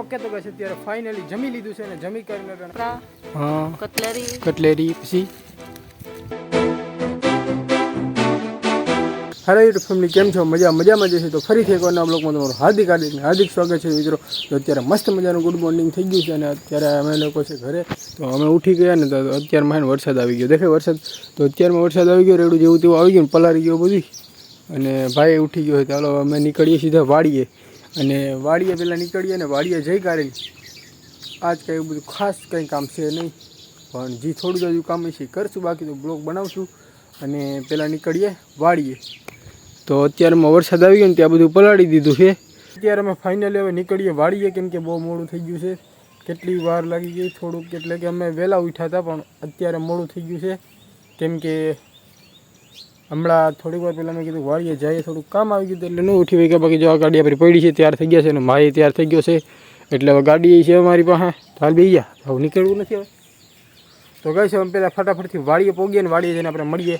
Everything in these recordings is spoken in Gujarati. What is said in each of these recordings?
ઓકે તો બસ અત્યારે ફાઇનલી જમી લીધું છે ને જમી કરીને હા. કટલેરી. કટલેરી પછી? હેલો યુટ્યુબ ફેમિલી કેમ છો? મજા મજામાં જશે તો ફરીથી એકવાર નવા બ્લોગમાં તમારું હાર્દિક હાર્દિક હાર્દિક સ્વાગત છે મિત્રો. તો અત્યારે મસ્ત મજાનું ગુડ મોર્નિંગ થઈ ગયું છે અને અત્યારે અમે લોકો છે ઘરે. તો અમે ઉઠી ગયા ને તો અત્યારમાં વરસાદ આવી ગયો. દેખે વરસાદ? તો અત્યારમાં વરસાદ આવી ગયો રેડું જેવું તેવું આવી ગયું પલારી ગયો બધી અને ભાઈ ઉઠી ગયો ચાલો અમે નીકળીએ સીધા વાડીએ. અને વાડીએ પહેલાં નીકળીએ ને વાડીએ જઈ કાઢી આજ કાંઈ એવું બધું ખાસ કંઈ કામ છે નહીં. પણ જે થોડું હજુ કામ છે કરશું, બાકી તો બ્લોગ બનાવશું. અને પહેલાં નીકળીએ વાડીએ. તો અત્યારમાં વરસાદ આવી ગયો ને ત્યાં બધું પલાળી દીધું છે. અત્યારે અમે ફાઇનલી હવે નીકળીએ વાળીએ કેમ કે બહુ મોડું થઈ ગયું છે. કેટલી વાર લાગી ગઈ થોડુંક, એટલે કે અમે વહેલા ઉઠ્યા હતા, પણ અત્યારે મોડું થઈ ગયું છે. કેમ કે હમણાં થોડીક વાર પહેલાં મેં કીધું, વાળીએ જઈએ, થોડુંક કામ આવી ગયું એટલે ન ઉઠી વઈ ગયા બાકી જો આ ગાડી આપણી પડી છે, તૈયાર થઈ ગયા છે અને મારી તૈયાર થઈ ગયો છે. એટલે હવે ગાડી છે અમારી પાસે. હાલ બી ગયા. હવે નીકળવું નથી હવે. તો કહે છે, અમે પહેલાં ફટાફટથી વાળીએ પોગીએ ને વાળીએ જઈને આપણે મળીએ.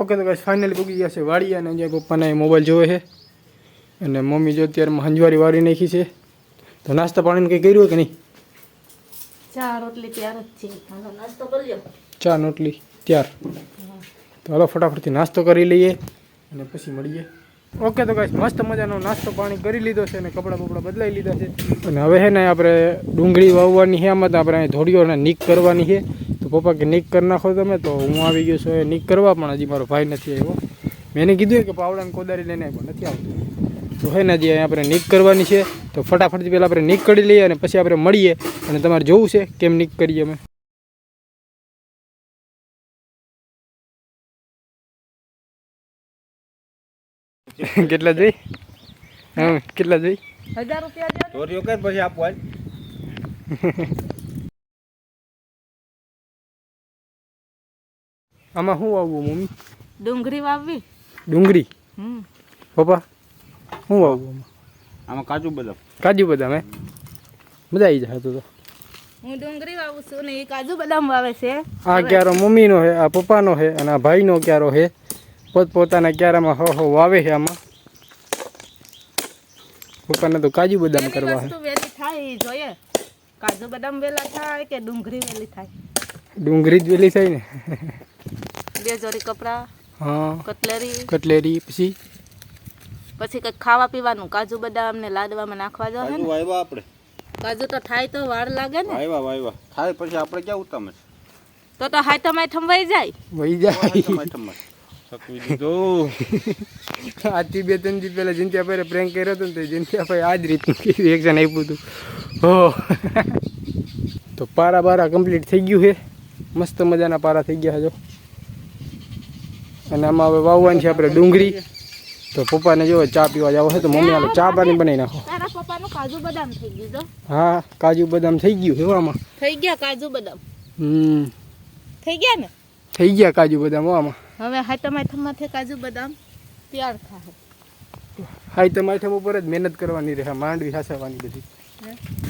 ઓકે, તો ગાઈસ ફાઇનલી પૂગી ગયા છે વાડી અને જે પપ્પાના મોબાઈલ જોવે છે. અને મમ્મી જો અત્યારે હંજવારી વાળી નાખી છે તો નાસ્તા પાણીનું કંઈ કર્યું કે નહીં? ચા રોટલી તૈયાર જ છે. નાસ્તો કરજો ચા રોટલી ત્યાર. તો હાલો ફટાફટથી નાસ્તો કરી લઈએ અને પછી મળીએ. ઓકે તો કાંઈ મસ્ત મજાનો નાસ્તો પાણી કરી લીધો છે અને કપડાં બપડા બદલાઈ લીધા છે. અને હવે છે ને આપણે ડુંગળી વાવવાની છે આમાં તો આપણે અહીં ધોડીઓને નીક કરવાની છે. તો પપ્પા કે નીક કરી નાખો તમે તો હું આવી ગયો છું એ નીક કરવા પણ હજી મારો ભાઈ નથી આવ્યો. મેં એને કીધું કે પાવડાને કોદારી લઈને પણ નથી આવતું. તો હે ને જે આપણે નીક કરવાની છે. તો ફટાફટથી પહેલાં આપણે નીક કરી લઈએ અને પછી આપણે મળીએ અને તમારે જોવું છે કેમ નીક કરીએ અમે. કેટલા જોઈ? હા કેટલા જોઈ? હજાર રૂપિયા ચોરીઓ કર પછી આપવા આમાં શું વાવવું મમ્મી? ડુંગળી વાવવી. ડુંગળી? હમ. પપ્પા? શું વાવું આમાં આમાં કાજુ બદામ. કાજુ બદામ હે? મજા આવી જાય તો હું ડુંગળી વાવું છું ને એ કાજુ બદામ વાવે છે. આ ક્યારો મમ્મીનો છે આ પપ્પાનો છે અને આ ભાઈનો ક્યારો છે પોતપોતાના ક્યારામાં હો હો વાવે છે આમાં. પપ્પાને તો કાજુ બદામ કરવા છે વેલી થાય એ જોઈએ. કાજુ બદામ વહેલા થાય કે ડુંગળી વેલી થાય? ડુંગળી જ વેલી થાય ને. બે જોડી કપડા હા. કટલેરી. કટલેરી પછી? પછી કંઈક ખાવા પીવાનું કાજુ બદામ ને લાડવામાં નાખવા ને? વાવ્યા આપણે. કાજુ તો થાય તો વાર લાગે ને. વાવ્યા વાવ્યા થાય પછી આપણે ક્યાં ઉતામે તો તો હાય તમાય થંભાઈ જાય. વહી જાય. સકવી દીધું. આજથી બે ત્રણ દી પહેલાં જિંત્યા ભાઈ પ્રેન્ક કર્યો હતો ને તો જિંત્યા ભાઈ આ જ રીતનું રિએક્શન આપ્યું હતું. હો. તો પારા બારા કમ્પ્લીટ થઈ ગયું છે. મસ્ત મજાના પારા થઈ ગયા છે જો. અને આમાં હવે વાવવાની છે આપણે ડુંગળી. તો પપ્પાને જો ચા પીવા જાવ હોય તો મમ્મી આલો ચા પાણી બનાવી નાખો. તારા પપ્પાનો કાજુ બદામ થઈ ગયું હા કાજુ બદામ થઈ ગયું હેવામાં. થઈ ગયા કાજુ બદામ. હમ. થઈ ગયા ને? થઈ ગયા કાજુ બદામ હોવામાં. આમાં હવે તમારે થમાંથી કાજુ બદામ તૈયાર થાય. હાઈ તો માઠમ ઉપર જ મહેનત કરવાની રહે માંડવી હાસવાની બધી.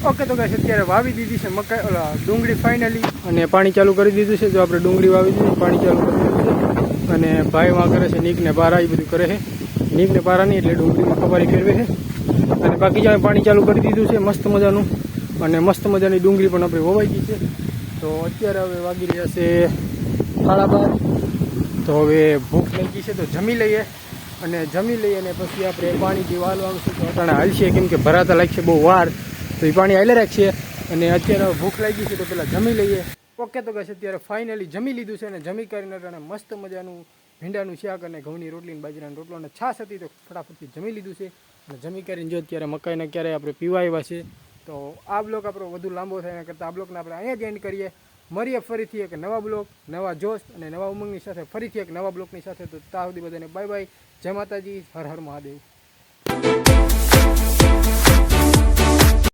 ઓકે તો ગાઈસ અત્યારે વાવી દીધી છે મકાઈ ઓલા ડુંગળી ફાઇનલી અને પાણી ચાલુ કરી દીધું છે. જો આપણે ડુંગળી વાવી દીધી પાણી ચાલુ કરી દીધું છે. અને ભાઈ માં કરે છે નીકને બહાર આવી બધું કરે છે. નીકને પારા નહીં એટલે ડુંગળીમાં ખબારી ફેરવે છે. અને બાકી જ્યાં પાણી ચાલુ કરી દીધું છે, મસ્ત મજાનું. અને મસ્ત મજાની ડુંગળી પણ આપણે વવાઈ ગઈ છે. તો અત્યારે હવે વાગી રહ્યા છે સાડા બાર. તો હવે ભૂખ લાગી છે તો જમી લઈએ. અને જમી લઈએ અને પછી આપણે પાણી જે વાલ તો અટાણે હાલશે. કેમ કે ભરાતા લાગશે બહુ વાર. તો એ પાણી હાલે રાખીએ અને અત્યારે હવે ભૂખ લાગી છે તો પહેલાં જમી લઈએ. ઓકે તો કહેશે અત્યારે ફાઇનલી જમી લીધું છે અને જમી કરીને મસ્ત મજાનું ભીંડાનું શાક અને ઘઉંની રોટલી અને બાજરાનો રોટલો અને છાશ હતી તો ફટાફટથી જમી લીધું છે. અને જમી કરીને જો અત્યારે મકાઈને ક્યારે આપણે પીવા આવ્યા છે, તો આ બ્લોક આપણો વધુ લાંબો થાય એના કરતાં આ બ્લોકને આપણે અહીંયા જ એન્ડ કરીએ. મળીએ ફરીથી એક નવા બ્લોક, નવા જોશ અને નવા ઉમંગની સાથે ફરીથી એક નવા બ્લોકની સાથે તો ત્યાં સુધી બધાને બાય બાય જય માતાજી, હર હર મહાદેવ.